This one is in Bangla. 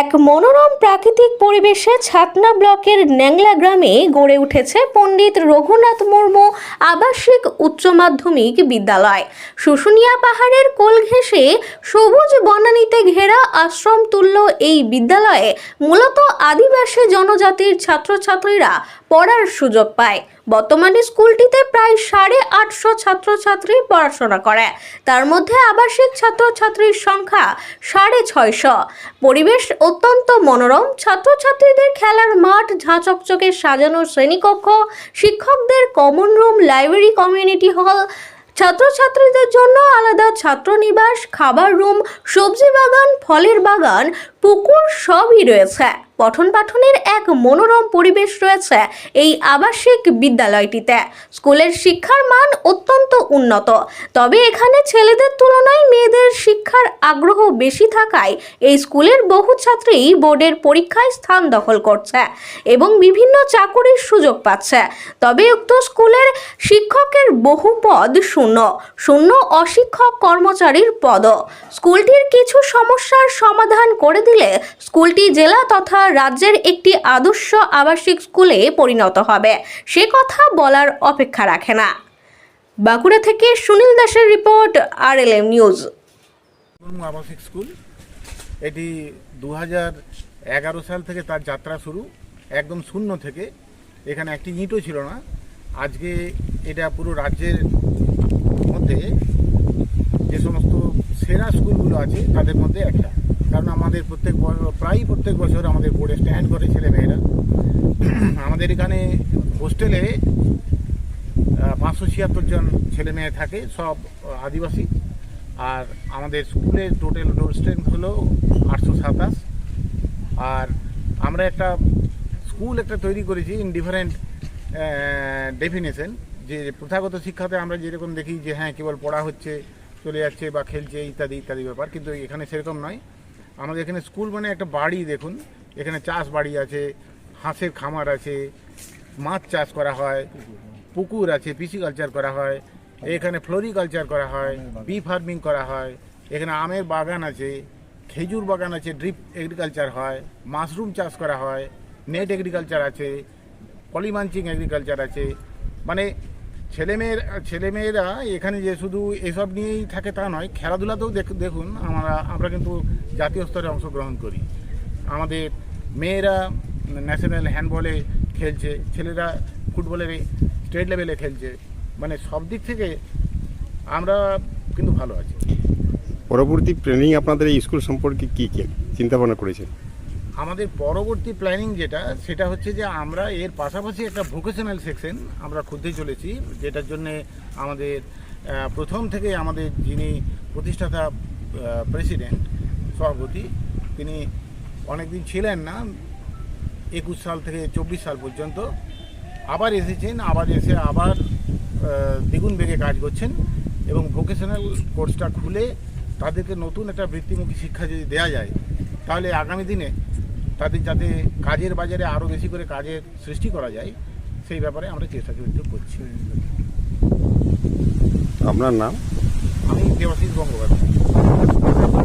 এক মনোরম প্রাকৃতিক পরিবেশে ছাতনা ব্লকের ন্যাংলা গ্রামে গড়ে উঠেছে পণ্ডিত রঘুনাথ মুর্মু আবাসিক উচ্চ মাধ্যমিক বিদ্যালয়। শুশুনিয়া পাহাড়ের কোল ঘেঁষে সবুজ বনানীতে ঘেরা আশ্রম তুল্য এই বিদ্যালয়ে। মূলত আদিবাসী জনজাতির ছাত্রছাত্রীরা পড়ার সুযোগ পায়। বর্তমানে স্কুলটিতে প্রায় সাড়ে আটশো ছাত্রছাত্রী পড়াশোনা করে। তার মধ্যে আবাসিক ছাত্রছাত্রীর সংখ্যা সাড়ে ছয়শো। পরিবেশ অত্যন্ত মনোরম। ছাত্রছাত্রীদের খেলার মাঠ, ঝাঁচকচকে সাজানো শ্রেণীকক্ষ, শিক্ষকদের common room library community hall ছাত্রছাত্রীদের জন্য আলাদা ছাত্রনিবাস, খাবার রুম, সবজি বাগান, ফলের বাগান, পুকুর সবই রয়েছে। পঠন পাঠনের এক মনোরম পরিবেশ রয়েছে এই আবাসিক বিদ্যালয়টিতে। স্কুলের শিক্ষার মান অত্যন্ত উন্নত। তবে এখানে ছেলেদের তুলনায় মেয়েদের শিক্ষার আগ্রহ বেশি থাকায় এই স্কুলের বহু ছাত্রী বোর্ডের পরীক্ষায় স্থান দখল করছে এবং বিভিন্ন চাকুরির সুযোগ পাচ্ছে। তবে উক্ত স্কুলের শিক্ষকের বহু পদ শূন্য শূন্য অশিক্ষক কর্মচারীর পদ। স্কুলটির কিছু সমস্যার সমাধান করে দিলে স্কুলটি জেলা তথা রাজ্যের একটি আদর্শ আবাসিক স্কুলে পরিণত হবে। সে কথা বলার অপেক্ষা রাখে না। বাঁকুড়া থেকে সুনীল দাসের রিপোর্ট, আর নিউজ। আবাসিক স্কুল। এটি দু এগারো সাল থেকে তার যাত্রা শুরু, একদম শূন্য থেকে। এখানে একটি ইঁটও ছিল না। আজকে এটা পুরো রাজ্যের মধ্যে যে সমস্ত সেরা স্কুলগুলো আছে, তাদের মধ্যে একটা। কারণ আমাদের প্রত্যেক ব- প্রায় প্রত্যেক বছর আমাদের বোর্ডে স্ট্যান্ড করে ছেলে মেয়েরা আমাদের এখানে হোস্টেলে পাঁচশো ছিয়াত্তর জন ছেলে মেয়ে থাকে, সব আদিবাসী। আর আমাদের স্কুলের টোটাল ডোর স্ট্রেংথ হলো আটশো সাতাশ। আর আমরা একটা স্কুল একটা তৈরি করেছি ইন ডিফারেন্ট ডেফিনেশন যে প্রথাগত শিক্ষাতে আমরা যেরকম দেখি যে হ্যাঁ কেবল পড়া হচ্ছে, চলে যাচ্ছে বা খেলছে ইত্যাদি ইত্যাদি ব্যাপার, কিন্তু এখানে সেরকম নয়। আমাদের এখানে স্কুল মানে একটা বাড়ি, দেখুন। এখানে চাষ বাড়ি আছে, হাঁসের খামার আছে, মাছ চাষ করা হয়, পুকুর আছে, পিসিকালচার করা হয় এখানে ফ্লোরিকালচার করা হয় বি ফার্মিং করা হয় এখানে আমের বাগান আছে খেজুর বাগান আছে ড্রিপ এগ্রিকালচার হয় মাশরুম চাষ করা হয় নেট এগ্রিকালচার আছে পলিমাঞ্চিং এগ্রিকালচার আছে। মানে ছেলেমেয়ের ছেলেমেয়েরা এখানে যে শুধু এসব নিয়েই থাকে তা নয় খেলাধুলাতেও দেখ- দেখুন আমরা আমরা কিন্তু জাতীয় স্তরে অংশগ্রহণ করি। আমাদের মেয়েরা ন্যাশনাল হ্যান্ডবলে খেলছে ছেলেরা ফুটবলের স্টেট লেভেলে খেলছে। মানে সব দিক থেকে আমরা কিন্তু ভালো আছি। পরবর্তী প্ল্যানিং আপনাদের এই স্কুল সম্পর্কে কি কি চিন্তা ভাবনা করেছেন? আমাদের পরবর্তী প্ল্যানিং যেটা সেটা হচ্ছে যে আমরা এর পাশাপাশি একটা ভোকেশনাল সেকশন আমরা খুঁজতে চলেছি যেটার জন্য আমাদের প্রথম থেকে আমাদের যিনি প্রতিষ্ঠাতা প্রেসিডেন্ট সভাপতি তিনি অনেকদিন ছিলেন না একুশ সাল থেকে চব্বিশ সাল পর্যন্ত আবার এসেছেন আবার এসে আবার দ্বিগুণ বেগে কাজ করছেন এবং ভোকেশনাল কোর্সটা খুলে তাদেরকে নতুন একটা বৃত্তিমুখী শিক্ষা যদি দেওয়া যায় তাহলে আগামী দিনে তাদের যাতে কাজের বাজারে আরও বেশি করে কাজের সৃষ্টি করা যায় সেই ব্যাপারে আমরা চেষ্টা কিন্তু করছি। আপনার নাম? আমি দেবাশিস গঙ্গোপাধ্যায়